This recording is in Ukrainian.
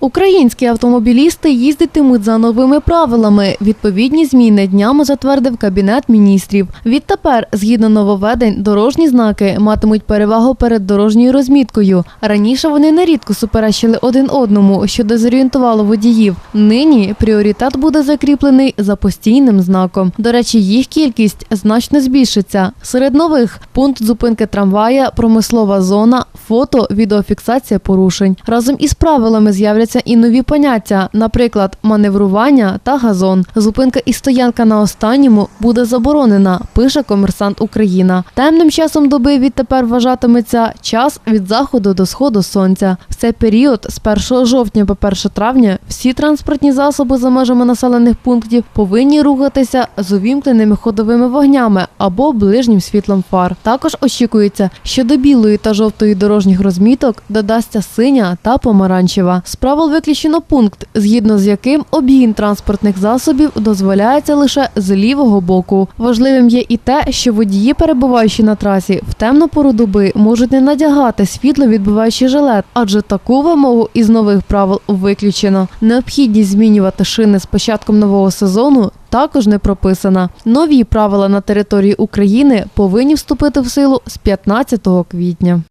Українські автомобілісти їздитимуть за новими правилами. Відповідні зміни днями затвердив Кабінет міністрів. Відтепер, згідно нововведень, дорожні знаки матимуть перевагу перед дорожньою розміткою. Раніше вони нерідко суперечили один одному, що дезорієнтувало водіїв. Нині пріоритет буде закріплений за постійним знаком. До речі, їх кількість значно збільшиться. Серед нових пункт зупинки трамвая, промислова зона, фото, відеофіксація порушень. Разом із правилами з'являться і нові поняття, наприклад, маневрування та газон. Зупинка і стоянка на останньому буде заборонена, пише комерсант Україна. Темним часом доби відтепер вважатиметься час від заходу до сходу сонця. В цей період з 1 жовтня по 1 травня всі транспортні засоби за межами населених пунктів повинні рухатися з увімкненими ходовими вогнями або ближнім світлом фар. Також очікується, що до білої та жовтої дорожніх розміток додасться синя та помаранчева. З правил виключено пункт, згідно з яким обгін транспортних засобів дозволяється лише з лівого боку. Важливим є і те, що водії, перебуваючи на трасі, в темну пору доби можуть не надягати світловідбиваючий жилет, адже таку вимогу із нових правил виключено. Необхідність змінювати шини з початком нового сезону також не прописана. Нові правила на території України повинні вступити в силу з 15 квітня.